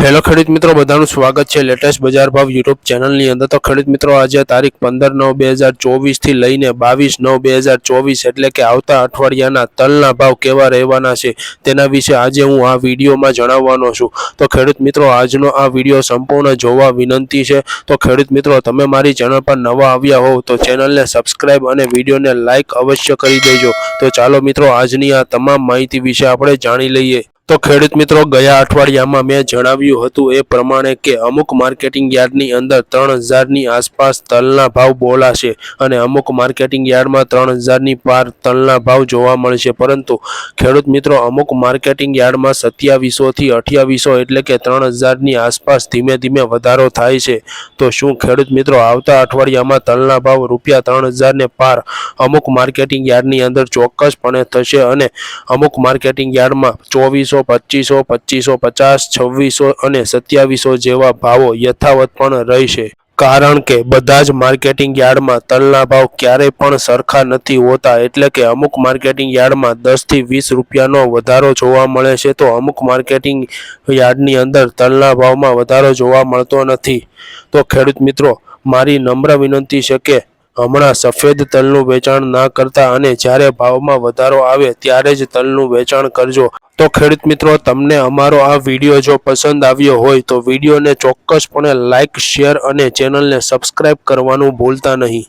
Hello ખેડૂત મિત્રો, બધાનું સ્વાગત છે લેટેસ્ટ બજાર ભાવ યુટ્યુબ ચેનલની અંદર. તો ખેડૂત મિત્રો, આજે તારીખ પંદર નવ બે હજાર ચોવીસથી લઈને બાવીસ નવ બે હજાર ચોવીસ એટલે કે આવતા અઠવાડિયાના તલના ભાવ કેવા રહેવાના છે તેના વિશે આજે હું આ વિડીયોમાં જણાવવાનો છું. તો ખેડૂત મિત્રો, આજનો આ વીડિયો સંપૂર્ણ જોવા વિનંતી છે. તો ખેડૂત મિત્રો, તમે મારી ચેનલ પર નવા આવ્યા હોવ તો ચેનલને સબસ્ક્રાઈબ અને વિડીયોને લાઇક અવશ્ય કરી દેજો. તો ચાલો મિત્રો, આજની આ તમામ માહિતી વિશે આપણે જાણી લઈએ. તો ખેડૂત મિત્રો, ગયા અઠવાડિયામાં મેં જણાવ્યું હતું એ પ્રમાણે કે અમુક માર્કેટિંગ યાર્ડની અંદર ત્રણ હજારની આસપાસ તલના ભાવ બોલાશે અને અમુક માર્કેટિંગ યાર્ડમાં ત્રણ હજારની પાર તલના ભાવ જોવા મળશે. પરંતુ ખેડૂત મિત્રો, અમુક માર્કેટિંગ યાર્ડમાં સત્યાવીસોથી અઠ્યાવીસો એટલે કે ત્રણ હજારની આસપાસ ધીમે ધીમે વધારો થાય છે. તો શું ખેડૂત મિત્રો, આવતા અઠવાડિયામાં તલના ભાવ રૂપિયા ત્રણ હજારને પાર અમુક માર્કેટિંગ યાર્ડની અંદર ચોક્કસપણે થશે અને અમુક માર્કેટિંગ યાર્ડમાં ચોવીસો પચીસો પચીસો, પચાસ, છવ્વીસો અને સત્યાવીસો જેવા ભાવો યથાવત પણ રહેશે. કારણ કે બધા જ માર્કેટિંગ યાર્ડમાં તલના ભાવ ક્યારેય પણ સરખા નથી હોતા, એટલે કે અમુક માર્કેટિંગ યાર્ડમાં દસથી વીસ રૂપિયાનો વધારો જોવા મળે છે, તો અમુક માર્કેટિંગ યાર્ડની અંદર તલના ભાવમાં વધારો જોવા મળતો નથી. તો ખેડૂત મિત્રો, મારી નમ્ર વિનંતી છે કે હમણાં સફેદ તલનું વેચાણ ના કરતા અને જ્યારે ભાવમાં વધારો આવે ત્યારે જ તલનું વેચાણ કરજો. તો ખેડૂત મિત્રો, તમને અમારો આ વીડિયો જો પસંદ આવ્યો હોય તો વિડીયોને ચોક્કસપણે લાઇક શેર અને ચેનલને સબસ્ક્રાઇબ કરવાનું ભૂલતા નહીં.